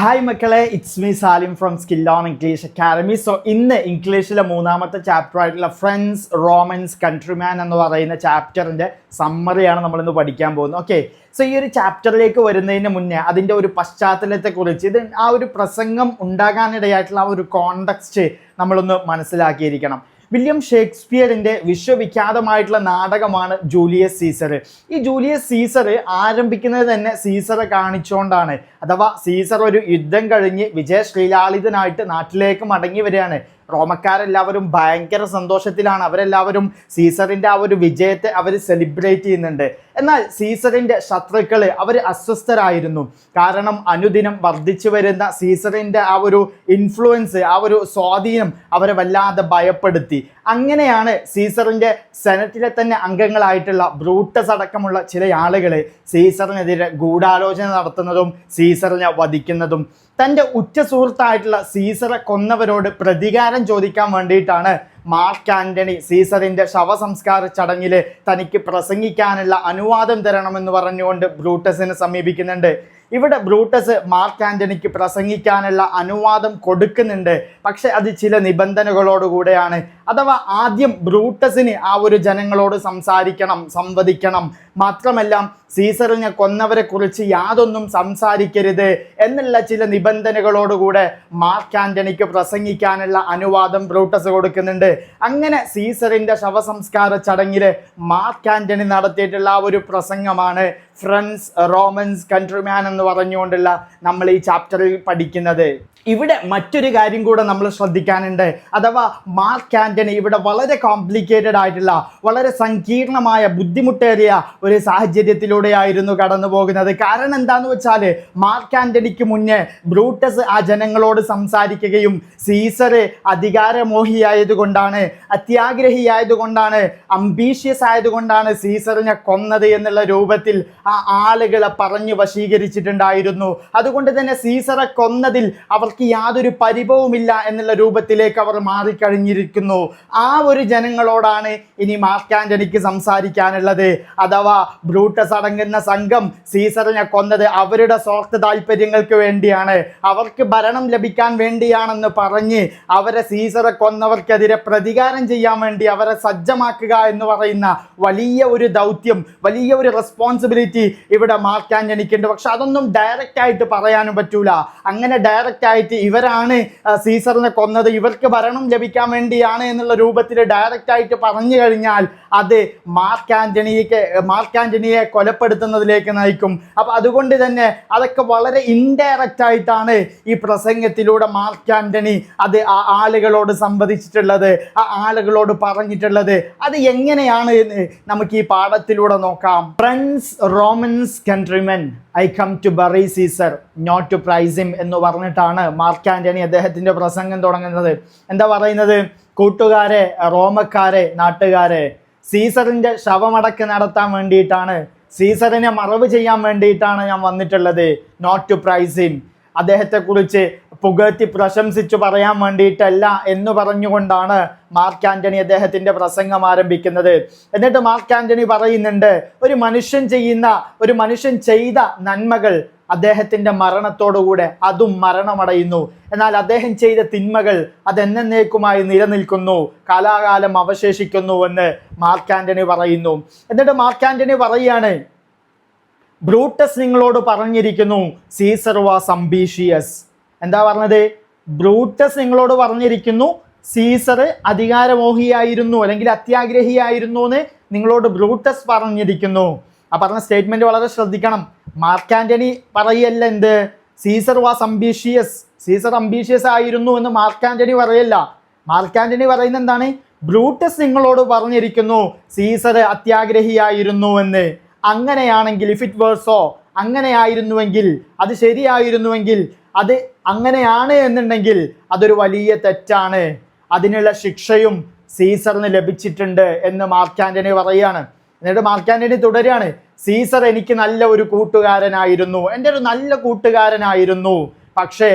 Hi മക്കളെ. It's me Salim from skill on English academy so ഇന്ന് ഇംഗ്ലീഷിലെ മൂന്നാമത്തെ ചാപ്റ്റർ ആയിട്ടുള്ള ഫ്രണ്ട്സ് റോമൻസ് കൺട്രിമാൻ എന്ന് പറയുന്ന ചാപ്റ്ററിന്റെ സമ്മറിയാണ് നമ്മളിന്ന് പഠിക്കാൻ പോകുന്നത്. ഓക്കെ സോ ഈ ഒരു ചാപ്റ്ററിലേക്ക് വരുന്നതിന് മുന്നേ അതിന്റെ ഒരു പശ്ചാത്തലത്തെക്കുറിച്ച് ഇത് ആ ഒരു പ്രസംഗം ഉണ്ടാകാനിടയായിട്ടുള്ള ആ ഒരു കോണ്ടക്സ്റ്റ് നമ്മളൊന്ന് മനസ്സിലാക്കിയിരിക്കണം. വില്യം ഷേക്സ്പിയറിന്റെ വിശ്വവിഖ്യാതമായിട്ടുള്ള നാടകമാണ് ജൂലിയസ് സീസർ ഈ ജൂലിയസ് സീസർ ആരംഭിക്കുന്നത് തന്നെ സീസറെ കാണിച്ചുകൊണ്ടാണ്. അഥവാ സീസർ ഒരു യുദ്ധം കഴിഞ്ഞ് വിജയശ്രീലാളിതനായിട്ട് നാട്ടിലേക്ക് മടങ്ങി വരികയാണ്. റോമക്കാരെല്ലാവരും ഭയങ്കര സന്തോഷത്തിലാണ്. അവരെല്ലാവരും സീസറിന്റെ ആ ഒരു വിജയത്തെ അവർ സെലിബ്രേറ്റ് ചെയ്യുന്നുണ്ട്. എന്നാൽ സീസറിന്റെ ശത്രുക്കൾ അവർ അസ്വസ്ഥരായിരുന്നു. കാരണം അനുദിനം വർദ്ധിച്ചു വരുന്ന സീസറിന്റെ ആ ഒരു ഇൻഫ്ലുവൻസ് ആ ഒരു സ്വാധീനം അവരെ വല്ലാതെ ഭയപ്പെടുത്തി. അങ്ങനെയാണ് സീസറിന്റെ സെനറ്റിലെ തന്നെ അംഗങ്ങളായിട്ടുള്ള ബ്രൂട്ടസ് അടക്കമുള്ള ചില ആളുകൾ സീസറിനെതിരെ ഗൂഢാലോചന നടത്തുന്നതും സീസറിനെ വധിക്കുന്നതും. തന്റെ ഉറ്റ സുഹൃത്തായിട്ടുള്ള സീസറെ കൊന്നവരോട് പ്രതികാരം ചോദിക്കാൻ വേണ്ടിയിട്ടാണ് മാർക്ക് ആന്റണി സീസറിന്റെ ശവസംസ്കാര ചടങ്ങിൽ തനിക്ക് പ്രസംഗിക്കാനുള്ള അനുവാദം തരണമെന്ന് പറഞ്ഞുകൊണ്ട് ബ്രൂട്ടസിനെ സമീപിക്കുന്നുണ്ട്. ഇവിടെ ബ്രൂട്ടസ് മാർക്ക് ആന്റണിക്ക് പ്രസംഗിക്കാനുള്ള അനുവാദം കൊടുക്കുന്നുണ്ട്. പക്ഷെ അത് ചില നിബന്ധനകളോടുകൂടെയാണ്. അഥവാ ആദ്യം ബ്രൂട്ടസിന് ആ ഒരു ജനങ്ങളോട് സംസാരിക്കണം സംവദിക്കണം. മാത്രമല്ല സീസറിനെ കൊന്നവരെ കുറിച്ച് യാതൊന്നും സംസാരിക്കരുത് എന്നുള്ള ചില നിബന്ധനകളോടുകൂടെ മാർക്ക് ആന്റണിക്ക് പ്രസംഗിക്കാനുള്ള അനുവാദം ബ്രൂട്ടസ് കൊടുക്കുന്നുണ്ട്. അങ്ങനെ സീസറിന്റെ ശവസംസ്കാര ചടങ്ങിൽ മാർക്ക് ആന്റണി നടത്തിയിട്ടുള്ള ആ ഒരു പ്രസംഗമാണ് ഫ്രണ്ട്സ് റോമൻസ് കൺട്രിമാൻ പറഞ്ഞുകൊണ്ടുള്ള നമ്മൾ ഈ ചാപ്റ്ററിൽ പഠിക്കുന്നത്. ഇവിടെ മറ്റൊരു കാര്യം കൂടെ നമ്മൾ ശ്രദ്ധിക്കാനുണ്ട്. അഥവാ മാർക്ക് ആന്റണി ഇവിടെ വളരെ കോംപ്ലിക്കേറ്റഡ് ആയിട്ടുള്ള വളരെ സങ്കീർണമായ ബുദ്ധിമുട്ടേറിയ ഒരു സാഹചര്യത്തിലൂടെയായിരുന്നു കടന്നു പോകുന്നത്. കാരണം എന്താന്ന് വെച്ചാൽ മാർക്ക് ആന്റണിക്ക് മുന്നേ ബ്രൂട്ടസ് ആ ജനങ്ങളോട് സംസാരിക്കുകയും സീസറ് അധികാരമോഹിയായതുകൊണ്ടാണ് അത്യാഗ്രഹിയായതുകൊണ്ടാണ് അംബീഷ്യസ് ആയതുകൊണ്ടാണ് സീസറിനെ കൊന്നത് എന്നുള്ള രൂപത്തിൽ ആ ആളുകളെ പറഞ്ഞു വശീകരിച്ചിട്ടുണ്ടായിരുന്നു അതുകൊണ്ട് തന്നെ സീസറെ കൊന്നതിൽ അവർക്ക് യാതൊരു പരിഭവമില്ല എന്നുള്ള രൂപത്തിലേക്ക് അവർ മാറിക്കഴിഞ്ഞിരിക്കുന്നു. ആ ഒരു ജനങ്ങളോടാണ് ഇനി മാർക്ക് സംസാരിക്കാനുള്ളത്. അഥവാ ബ്രൂട്ടസ് അടങ്ങുന്ന സംഘം സീസറിനെ കൊന്നത് അവരുടെ സ്വാർത്ഥ താല്പര്യങ്ങൾക്ക് വേണ്ടിയാണ്. അവർക്ക് ഭരണം ലഭിക്കാൻ വേണ്ടിയാണെന്ന് പറഞ്ഞ് അവരെ സീസറെ കൊന്നവർക്കെതിരെ പ്രതികാരം ചെയ്യാൻ വേണ്ടി അവരെ സജ്ജമാക്കുക എന്ന് പറയുന്ന വലിയ ഒരു ദൗത്യം വലിയ ഒരു റെസ്പോൺസിബിലിറ്റി ഇവിടെ മാർക്ക് ജനിക്കുന്നുണ്ട് പക്ഷെ അതൊന്നും ഡയറക്റ്റ് ആയിട്ട് പറയാനും പറ്റൂല. അങ്ങനെ ഡയറക്റ്റ് ആയിട്ട് ഇവരാണ് സീസറിനെ കൊന്നത്. ഇവർക്ക് ഭരണം ലഭിക്കാൻ വേണ്ടിയാണ് എന്നുള്ള രൂപത്തിൽ ഡയറക്റ്റ് ആയിട്ട് പറഞ്ഞു കഴിഞ്ഞാൽ അത് മാർക്ക് ആന്റണിക്ക് മാർക്ക് ആന്റണിയെ കൊലപ്പെടുത്തുന്നതിലേക്ക് നയിക്കും. അപ്പൊ അതുകൊണ്ട് തന്നെ അതൊക്കെ വളരെ ഇൻഡയറക്റ്റ് ആയിട്ടാണ് ഈ പ്രസംഗത്തിലൂടെ മാർക്ക് ആന്റണി അത് ആ ആളുകളോട് സംവദിച്ചിട്ടുള്ളത് ആ ആളുകളോട് പറഞ്ഞിട്ടുള്ളത്. അത് എങ്ങനെയാണ് എന്ന് നമുക്ക് ഈ പാഠത്തിലൂടെ നോക്കാം. Friends Romans countrymen I come to bury Caesar not to praise him എന്ന് പറഞ്ഞിട്ടാണ് മാർക്ക് ആന്റണി അദ്ദേഹത്തിന്റെ പ്രസംഗം തുടങ്ങുന്നത്. എന്താ പറയുന്നത്? കൂട്ടുകാരെ റോമക്കാരെ നാട്ടുകാരെ സീസറിന്റെ ശവമടക്ക് നടത്താൻ വേണ്ടിയിട്ടാണ് സീസറിനെ മറവ് ചെയ്യാൻ വേണ്ടിയിട്ടാണ് ഞാൻ വന്നിട്ടുള്ളത് നോട്ട് ടു പ്രൈസ് ഹിം. അദ്ദേഹത്തെക്കുറിച്ച് പുകഴ്ത്തി പ്രശംസിച്ചു പറയാൻ വേണ്ടിയിട്ടല്ല എന്ന് പറഞ്ഞുകൊണ്ടാണ് മാർക്ക് ആന്റണി അദ്ദേഹത്തിന്റെ പ്രസംഗം ആരംഭിക്കുന്നത്. എന്നിട്ട് മാർക്ക് ആന്റണി പറയുന്നുണ്ട് ഒരു മനുഷ്യൻ ചെയ്യുന്ന ഒരു മനുഷ്യൻ ചെയ്ത നന്മകൾ അദ്ദേഹത്തിന്റെ മരണത്തോടുകൂടെ അതും മരണമടയുന്നു. എന്നാൽ അദ്ദേഹം ചെയ്ത തിന്മകൾ അതെന്നേക്കുമായി നിലനിൽക്കുന്നു കാലാകാലം അവശേഷിക്കുന്നു എന്ന് മാർക്ക് ആന്റണി പറയുന്നു. എന്നിട്ട് മാർക്ക് ആന്റണി പറയാണ് ബ്രൂട്ടസ് നിങ്ങളോട് പറഞ്ഞിരിക്കുന്നു സീസർ വാസ് അംബീഷിയസ്. എന്താ പറഞ്ഞത്? ബ്രൂട്ടസ് നിങ്ങളോട് പറഞ്ഞിരിക്കുന്നു സീസർ അധികാരമോഹിയായിരുന്നു അല്ലെങ്കിൽ അത്യാഗ്രഹിയായിരുന്നു എന്ന് നിങ്ങളോട് ബ്രൂട്ടസ് പറഞ്ഞിരിക്കുന്നു. ആ പറഞ്ഞ സ്റ്റേറ്റ്മെന്റ് വളരെ ശ്രദ്ധിക്കണം. മാർക്ക് ആന്റണി പറയല്ല എന്ത്? Caesar was ambitious. Caesar ambitious ആയിരുന്നു എന്ന് മാർക്ക് ആന്റണി പറയല്ല. മാർക്ക് ആന്റണി പറയുന്നത് എന്താണ്? ബ്രൂട്ടസ് നിങ്ങളോട് പറഞ്ഞിരിക്കുന്നു സീസർ അത്യാഗ്രഹിയായിരുന്നു എന്ന്. അങ്ങനെയാണെങ്കിൽ ഇഫ് ഇറ്റ് വേഴ്സോ അങ്ങനെയായിരുന്നുവെങ്കിൽ അത് ശരിയായിരുന്നുവെങ്കിൽ അത് അങ്ങനെയാണ് എന്നുണ്ടെങ്കിൽ അതൊരു വലിയ തെറ്റാണ്. അതിനുള്ള ശിക്ഷയും സീസറിന് ലഭിച്ചിട്ടുണ്ട് എന്ന് മാർക്കാന്റണി പറയുകയാണ്. എന്നിട്ട് മാർക്കാന്റണി തുടരുകയാണ്. സീസർ എനിക്ക് നല്ല ഒരു കൂട്ടുകാരനായിരുന്നു. എന്റെ ഒരു നല്ല കൂട്ടുകാരനായിരുന്നു. പക്ഷേ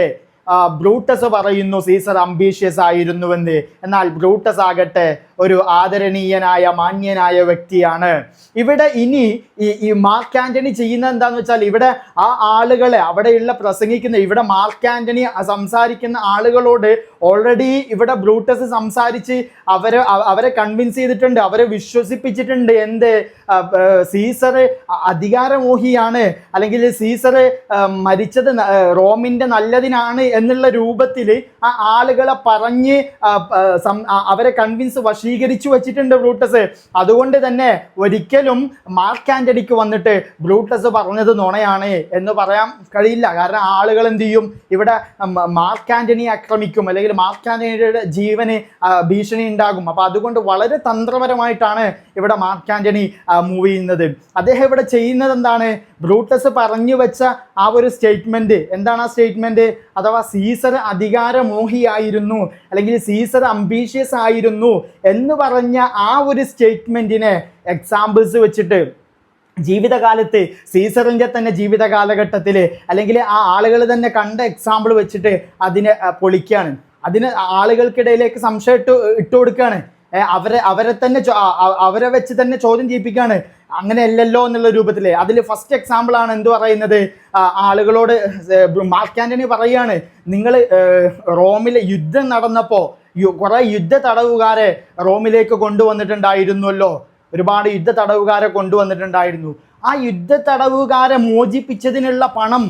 ബ്രൂട്ടസ് പറയുന്നു സീസർ അംബീഷ്യസ് ആയിരുന്നുവെന്ന്. എന്നാൽ ബ്രൂട്ടസ് ആകട്ടെ ഒരു ആദരണീയനായ മാന്യനായ വ്യക്തിയാണ്. ഇവിടെ ഇനി ഈ മാർക്ക് ആന്റണി ചെയ്യുന്നത് എന്താന്ന് വെച്ചാൽ ഇവിടെ ആ ആളുകളെ അവിടെയുള്ള പ്രസംഗിക്കുന്ന ഇവിടെ മാർക്ക് ആന്റണി സംസാരിക്കുന്ന ആളുകളോട് ഓൾറെഡി ഇവിടെ ബ്രൂട്ടസ് സംസാരിച്ച് അവരെ അവരെ കൺവിൻസ് ചെയ്തിട്ടുണ്ട് അവരെ വിശ്വസിപ്പിച്ചിട്ടുണ്ട് എന്ത്? സീസർ അധികാരമോഹിയാണ് അല്ലെങ്കിൽ സീസർ മരിച്ചത് റോമിന്റെ നല്ലതിനാണ് എന്നുള്ള രൂപത്തിൽ ആ ആളുകളെ പറഞ്ഞ് അവരെ കൺവിൻസ് വശീകരിച്ചു വെച്ചിട്ടുണ്ട് ബ്രൂട്ടസ്. അതുകൊണ്ട് തന്നെ ഒരിക്കലും മാർക്ക് ആന്റണിക്ക് വന്നിട്ട് ബ്രൂട്ടസ് പറഞ്ഞത് നുണയാണ് എന്ന് പറയാൻ കഴിയില്ല. കാരണം ആളുകൾ എന്ത് ചെയ്യും? ഇവിടെ മാർക്ക് ആന്റണി ആക്രമിക്കും. അല്ലെങ്കിൽ മാർക്ക് ആന്റണിയുടെ ജീവന് ഭീഷണി ഉണ്ടാകും. അപ്പൊ അതുകൊണ്ട് വളരെ തന്ത്രപരമായിട്ടാണ് ഇവിടെ മാർക്ക് ആന്റണി മൂവ് ചെയ്യുന്നത്. അദ്ദേഹം ഇവിടെ ചെയ്യുന്നത് എന്താണ്? ബ്രൂട്ടസ് പറഞ്ഞു വെച്ച ആ ഒരു സ്റ്റേറ്റ്മെന്റ് എന്താണ് ആ സ്റ്റേറ്റ്മെന്റ് അഥവാ സീസർ അധികാരമോഹിയായിരുന്നു അല്ലെങ്കിൽ സീസർ അംബീഷ്യസ് ആയിരുന്നു എന്ന് പറഞ്ഞ ആ ഒരു സ്റ്റേറ്റ്മെന്റിനെ എക്സാമ്പിൾസ് വെച്ചിട്ട് ജീവിതകാലത്ത് സീസറിന്റെ തന്നെ ജീവിത കാലഘട്ടത്തിൽ അല്ലെങ്കിൽ ആ ആളുകൾ തന്നെ കണ്ട എക്സാമ്പിൾ വെച്ചിട്ട് അതിനെ പൊളിക്കുകയാണ് അതിന് ആളുകൾക്കിടയിലേക്ക് സംശയം ഇട്ട് ഇട്ട് കൊടുക്കുകയാണ് അവരെ അവരെ തന്നെ അവരെ വെച്ച് തന്നെ ചോദ്യം ചെയ്യിപ്പിക്കുകയാണ് അങ്ങനെയല്ലല്ലോ എന്നുള്ള രൂപത്തിൽ അതിൽ ഫസ്റ്റ് എക്സാമ്പിൾ ആണ് എന്ത് പറയുന്നത്? ആളുകളോട് മാർക്ക് ആന്റണി പറയുകയാണ് നിങ്ങൾ റോമിലെ യുദ്ധം നടന്നപ്പോൾ കുറെ യുദ്ധ തടവുകാരെ റോമിലേക്ക് കൊണ്ടുവന്നിട്ടുണ്ടായിരുന്നല്ലോ. ഒരുപാട് യുദ്ധ തടവുകാരെ കൊണ്ടുവന്നിട്ടുണ്ടായിരുന്നു. ആ യുദ്ധ തടവുകാരെ മോചിപ്പിച്ചതിനുള്ള പണം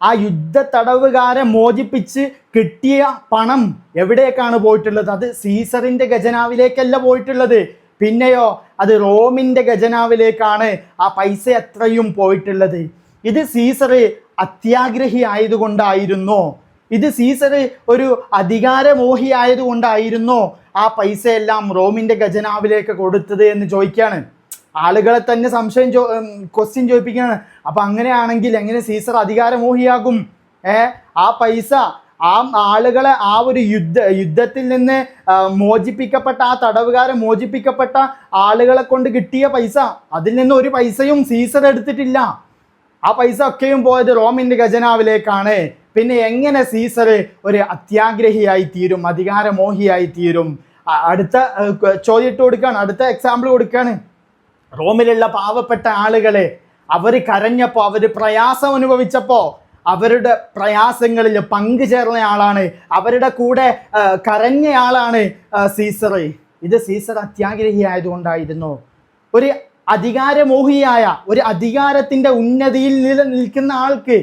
ആ യുദ്ധ തടവുകാരെ മോചിപ്പിച്ച് കിട്ടിയ പണം എവിടേക്കാണ് പോയിട്ടുള്ളത്? അത് സീസറിന്റെ ഖജനാവിലേക്കല്ല പോയിട്ടുള്ളത്. പിന്നെയോ അത് റോമിന്റെ ഖജനാവിലേക്കാണ് ആ പൈസ എത്രയും പോയിട്ടുള്ളത്. ഇത് സീസറ് അത്യാഗ്രഹി ആയതുകൊണ്ടായിരുന്നു. ഇത് സീസർ ഒരു അധികാരമോഹി ആയതുകൊണ്ടായിരുന്നോ ആ പൈസ എല്ലാം റോമിന്റെ ഖജനാവിലേക്ക് കൊടുത്തത് എന്ന് ചോദിക്കുകയാണ് ആളുകളെ തന്നെ സംശയം ചോ ക്വസ്റ്റ്യൻ ചോദിപ്പിക്കുകയാണ് അപ്പൊ അങ്ങനെയാണെങ്കിൽ എങ്ങനെ സീസർ അധികാരമോഹിയാകും? ഏ? ആ പൈസ ആ ആളുകളെ ആ ഒരു യുദ്ധ യുദ്ധത്തിൽ നിന്ന് മോചിപ്പിക്കപ്പെട്ട ആ തടവുകാരെ മോചിപ്പിക്കപ്പെട്ട ആളുകളെ കൊണ്ട് കിട്ടിയ പൈസ അതിൽ നിന്ന് ഒരു പൈസയും സീസർ എടുത്തിട്ടില്ല. ആ പൈസ ഒക്കെയും പോയത് റോമിന്റെ ഖജനാവിലേക്കാണ്. പിന്നെ എങ്ങനെ സീസർ ഒരു അത്യാഗ്രഹിയായി തീരും അധികാരമോഹിയായി തീരും? അടുത്ത ചോദ്യട്ട് കൊടുക്കുകയാണ് അടുത്ത എക്സാമ്പിൾ കൊടുക്കുകയാണ് റോമിലുള്ള പാവപ്പെട്ട ആളുകളെ അവർ കരഞ്ഞപ്പോൾ അവർ പ്രയാസം അനുഭവിച്ചപ്പോൾ അവരുടെ പ്രയാസങ്ങളിൽ പങ്കുചേർന്ന ആളാണ് അവരുടെ കൂടെ കരഞ്ഞയാളാണ് സീസർ ഇത് സീസർ അത്യാഗ്രഹി ആയതുകൊണ്ടായിരുന്നു ഒരു അധികാരമോഹിയായ ഒരു അധികാരത്തിന്റെ ഉന്നതിയിൽ നിലനിൽക്കുന്ന ആൾക്ക്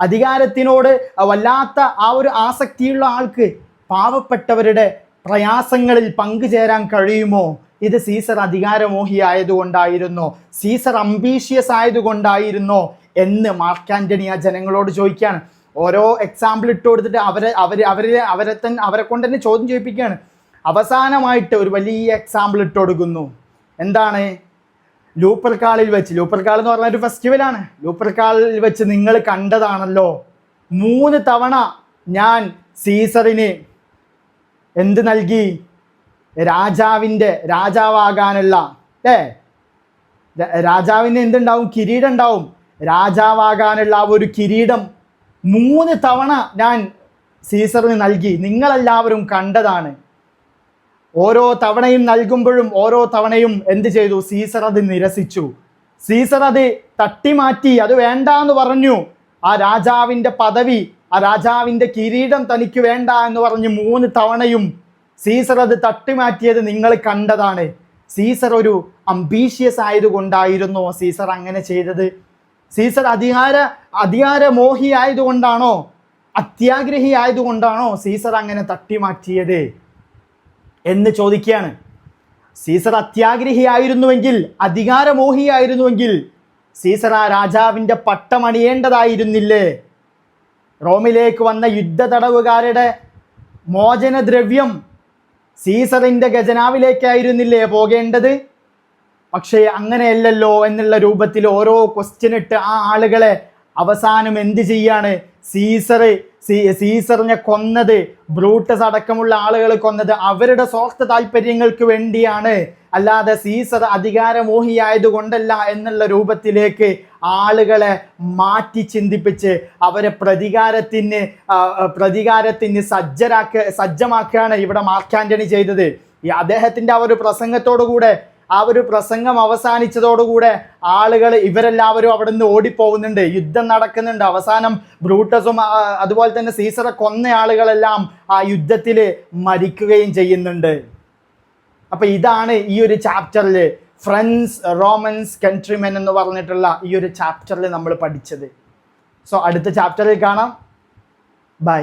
അധികാരത്തിനോട് വല്ലാത്ത ആ ഒരു ആസക്തിയുള്ള ആൾക്ക് പാവപ്പെട്ടവരുടെ പ്രയാസങ്ങളിൽ പങ്കുചേരാൻ കഴിയുമോ? ഇത് സീസർ അധികാരമോഹിയായതുകൊണ്ടായിരുന്നോ. സീസർ അംബീഷ്യസ് ആയതുകൊണ്ടായിരുന്നോ എന്ന് മാർക്ക് ആ ജനങ്ങളോട് ചോദിക്കുകയാണ്. ഓരോ എക്സാമ്പിൾ ഇട്ട് കൊടുത്തിട്ട് അവരെ അവർ അവരെ അവരെ തന്നെ അവരെ കൊണ്ട് തന്നെ ചോദ്യം ചോദിപ്പിക്കുകയാണ് അവസാനമായിട്ട് ഒരു വലിയ എക്സാമ്പിൾ ഇട്ട് കൊടുക്കുന്നു. എന്താണ്? ലൂപ്പർക്കാളിൽ വെച്ച്. ലൂപ്പർക്കാൾ എന്ന് പറഞ്ഞ ഒരു ഫെസ്റ്റിവലാണ് ലൂപ്പർക്കാളിൽ വെച്ച് നിങ്ങൾ കണ്ടതാണല്ലോ. മൂന്ന് തവണ ഞാൻ സീസറിന് എന്ത് നൽകി? രാജാവിന്റെ രാജാവാകാനുള്ള ഏ രാജാവിന് എന്തുണ്ടാവും? കിരീടം ഉണ്ടാവും. രാജാവാകാനുള്ള ആ ഒരു കിരീടം മൂന്ന് തവണ ഞാൻ സീസറിന് നൽകി. നിങ്ങളെല്ലാവരും കണ്ടതാണ്. ഓരോ തവണയും നൽകുമ്പോഴും ഓരോ തവണയും എന്ത് ചെയ്തു? സീസർ അത് നിരസിച്ചു. സീസർ അത് തട്ടിമാറ്റി അത് വേണ്ട എന്ന് പറഞ്ഞു. ആ രാജാവിന്റെ പദവി ആ രാജാവിന്റെ കിരീടം തനിക്ക് വേണ്ട എന്ന് പറഞ്ഞ് മൂന്ന് തവണയും സീസർ അത് തട്ടിമാറ്റിയത് നിങ്ങൾ കണ്ടതാണ്. സീസർ ഒരു അംബീഷ്യസ് ആയതുകൊണ്ടായിരുന്നോ സീസർ അങ്ങനെ ചെയ്തത്. സീസർ അധികാര അധികാരമോഹി ആയതുകൊണ്ടാണോ അത്യാഗ്രഹി ആയതുകൊണ്ടാണോ സീസർ അങ്ങനെ തട്ടിമാറ്റിയത്? എന്ന് ചോദിക്കുകയാണ്. സീസർ അത്യാഗ്രഹിയായിരുന്നുവെങ്കിൽ അധികാരമോഹിയായിരുന്നുവെങ്കിൽ സീസർ ആ രാജാവിന്റെ പട്ടമണിയേണ്ടതായിരുന്നില്ലേ? റോമിലേക്ക് വന്ന യുദ്ധ തടവുകാരുടെ മോചനദ്രവ്യം സീസറിന്റെ ഖജനാവിലേക്കായിരുന്നില്ലേ പോകേണ്ടത്? പക്ഷേ അങ്ങനെയല്ലല്ലോ എന്നുള്ള രൂപത്തിൽ ഓരോ ക്വസ്റ്റ്യൻ ഇട്ട് ആ ആളുകളെ അവസാനം എന്ത് ചെയ്യാണ്? സീസർ സീസറിനെ കൊന്നത് ബ്രൂട്ടസ് അടക്കമുള്ള ആളുകൾ കൊന്നത് അവരുടെ സ്വാർത്ഥ താല്പര്യങ്ങൾക്ക് വേണ്ടിയാണ്. അല്ലാതെ സീസർ അധികാരമോഹിയായതുകൊണ്ടല്ല എന്നുള്ള രൂപത്തിലേക്ക് ആളുകളെ മാറ്റി ചിന്തിപ്പിച്ച് അവരെ പ്രതികാരത്തിന് പ്രതികാരത്തിന് സജ്ജരാക്ക സജ്ജമാക്കുകയാണ് ഇവിടെ മാർക്കാന്റണി ചെയ്തത്. ഈ അദ്ദേഹത്തിന്റെ ആ ഒരു പ്രസംഗത്തോടുകൂടെ ആ ഒരു പ്രസംഗം അവസാനിച്ചതോടുകൂടെ ആളുകൾ ഇവരെല്ലാവരും അവിടെ നിന്ന് ഓടിപ്പോകുന്നുണ്ട്. യുദ്ധം നടക്കുന്നുണ്ട്. അവസാനം ബ്രൂട്ടസും അതുപോലെ തന്നെ സീസറെ കൊന്ന ആളുകളെല്ലാം ആ യുദ്ധത്തിൽ മരിക്കുകയും ചെയ്യുന്നുണ്ട്. അപ്പൊ ഇതാണ് ഈ ഒരു ചാപ്റ്ററിൽ ഫ്രണ്ട്സ് റോമൻസ് കൺട്രിമെൻ എന്ന് പറഞ്ഞിട്ടുള്ള ഈ ഒരു ചാപ്റ്ററിൽ നമ്മൾ പഠിച്ചത്. സോ അടുത്ത ചാപ്റ്ററിൽ കാണാം. ബൈ